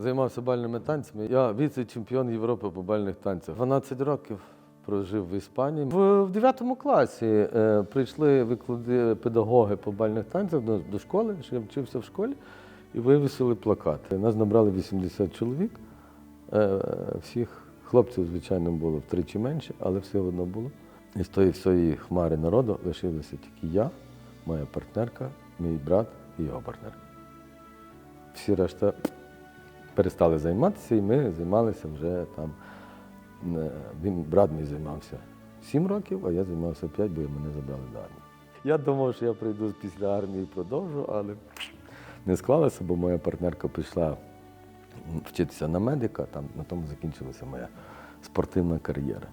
Займався бальними танцями. Я віце-чемпіон Європи по бальних танцях. 12 років прожив в Іспанії. В, в 9 класі е, прийшли виклади педагоги по бальних танцях до, до школи, що я вчився в школі, і вивісили плакати. Нас набрали 80 чоловік. Е, всіх хлопців, звичайно, було втричі менше, але все одно було. І з тої всієї хмари народу лишилися тільки я, моя партнерка, мій брат і його партнерка. Всі решта перестали займатися, і ми займалися вже там. е, Він, брат мій займався 7 років, а я займався 5, бо мене забрали до армії. Я думав, що я прийду після армії і продовжу, але не склалося, бо моя партнерка пішла вчитися на медика, там на тому закінчилася моя спортивна кар'єра.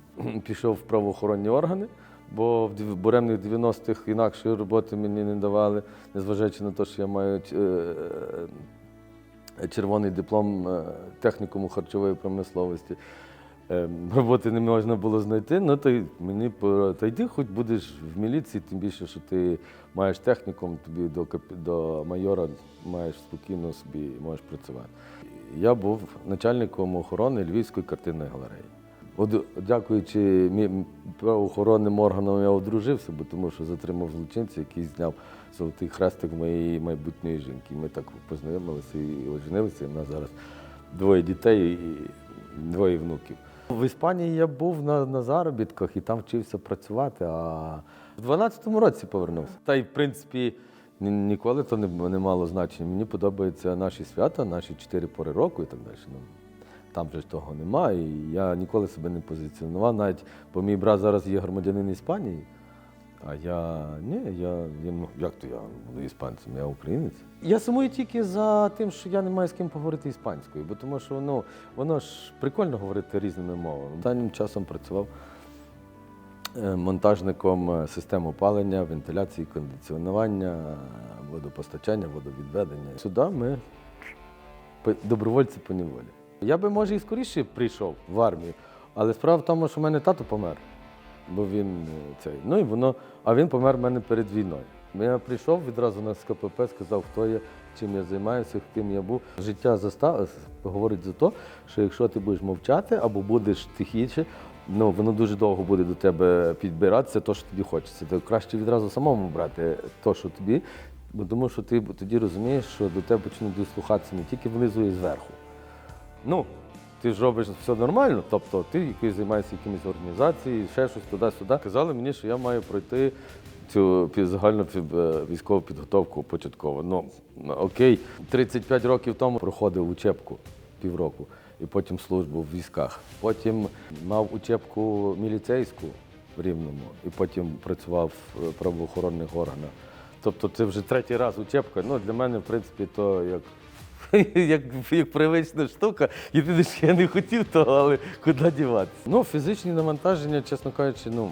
Пішов в правоохоронні органи, бо в буремних 90-х інакшої роботи мені не давали, незважаючи на те, що я маю е, червоний диплом е, технікуму харчової промисловості. Е, Роботи не можна було знайти, ну то мені та йди, хоч будеш в міліції, тим більше, що ти маєш технікум, тобі до, до майора маєш спокійно собі можеш працювати. Я був начальником охорони Львівської картинної галереї. От, дякуючи правоохоронним органам, я одружився, бо тому що затримав злочинця, який зняв золотий хрестик моєї майбутньої жінки. Ми так познайомилися і оженилися. В нас зараз двоє дітей і двоє внуків. В Іспанії я був на, на заробітках і там вчився працювати, а в 12-му році повернувся. Та й в принципі ні- ніколи то не, не мало значення. Мені подобаються наші свята, наші чотири пори року і так далі. Там же того немає. І я ніколи себе не позиціонував, навіть бо мій брат зараз є громадянин Іспанії. А я ні, я, я ну, як то я буду іспанцем, я українець. Я сумую тільки за тим, що я не маю з ким поговорити іспанською, бо тому що ну, воно ж прикольно говорити різними мовами. Останнім часом працював е, монтажником е, систем опалення, вентиляції, кондиціонування, водопостачання, водовідведення. Сюди ми добровольці по неволі. Я би, може, і скоріше прийшов в армію, але справа в тому, що в мене тато помер, бо він е, цей. Ну і воно, а він помер в мене перед війною. Я прийшов відразу на СКПП, сказав, хто я, чим я займаюся, ким я був. Життя застав, говорить за те, що якщо ти будеш мовчати або будеш тихіше, ну воно дуже довго буде до тебе підбиратися, то, що тобі хочеться. То краще відразу самому брати то, що тобі, бо тому що ти тоді розумієш, що до тебе почнуть дослухатися не тільки внизу і зверху. Ну, ти ж робиш все нормально, тобто ти якийсь займаєшся якимись організацією, ще щось туди-сюди. Казали мені, що я маю пройти цю загальну е, військову підготовку початково. Ну, окей, 35 років тому проходив учебку півроку і потім службу в військах. Потім мав учебку міліцейську в Рівному і потім працював в правоохоронних органах. Тобто це вже третій раз учебка. Ну, для мене, в принципі, то як як, як привична штука. Єдине, що я не хотів того, але куди діватися. Ну, фізичні навантаження, чесно кажучи, ну,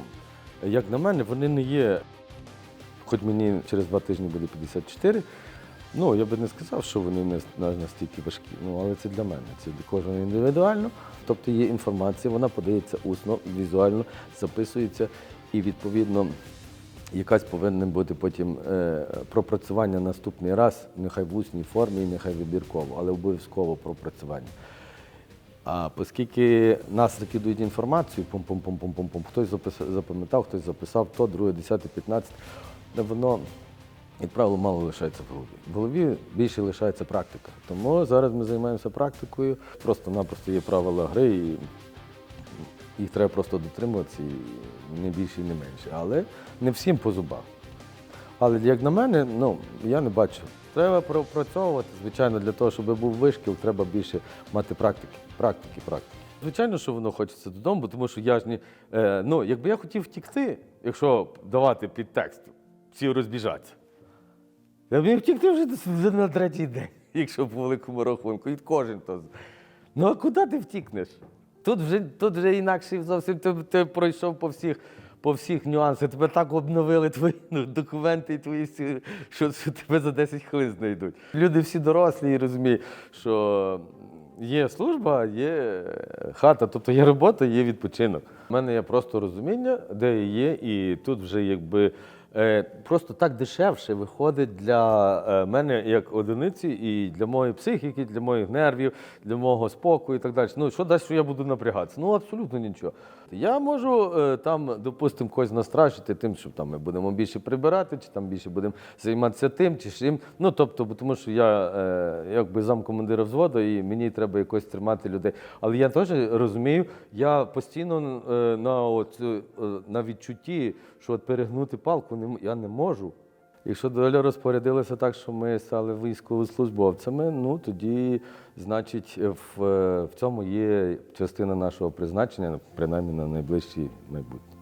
як на мене, вони не є. Хоч мені через два тижні буде 54, ну я би не сказав, що вони не настільки важкі. Ну, але це для мене, це для кожного індивідуально. Тобто є інформація, вона подається усно, візуально, записується і відповідно якась повинна бути потім е, пропрацювання наступний раз, нехай в усній формі, нехай вибірково, але обов'язково пропрацювання. А оскільки нас закидують інформацію, пум-пум-пум-пум-пум-пум, хтось запам'ятав, хтось записав то, друге, десяте, п'ятнадцяте, воно, як правило, мало лишається в голові. В голові більше лишається практика. Тому зараз ми займаємося практикою. Просто-напросто є правила гри, і їх треба просто дотримуватися, і не більше і не менше. Але не всім по зубах. Але як на мене, ну я не бачу. Треба пропрацьовувати. Звичайно, для того, щоб був вишкіл, треба більше мати практики, практики, практики. Звичайно, що воно хочеться додому, бо тому що я ж не. Е, ну, якби я хотів втікти, якщо давати підтекст, всі розбіжаться. Я б міг втікти вже, вже на третій день, якщо по великому рахунку, і кожен то. Ну а куди ти втікнеш? Тут вже, тут вже інакше зовсім ти, ти пройшов по всіх, по всіх нюансах. Тебе так обновили твої ну, документи і твої всі, що, що тебе за 10 хвилин знайдуть. Люди всі дорослі і розуміють, що є служба, є хата, тобто є робота, є відпочинок. У мене є просто розуміння, де є, і тут вже якби Просто так дешевше виходить для е, мене як одиниці і для моєї психіки, для моїх нервів, для мого спокою і так далі. Ну, що дасть, що я буду напрягатися? Ну, абсолютно нічого. Я можу е, там, допустимо, когось настрашити тим, що там ми будемо більше прибирати, чи там більше будемо займатися тим, чи чим. Ну, тобто, тому що я е, якби замкомандира взводу, і мені треба якось тримати людей. Але я теж розумію, я постійно е, на, от, е, на відчутті, що от перегнути палку не, м- я не можу. Якщо доля розпорядилася так, що ми стали військовослужбовцями, ну тоді, значить, в, в цьому є частина нашого призначення, принаймні на найближчі майбутнє.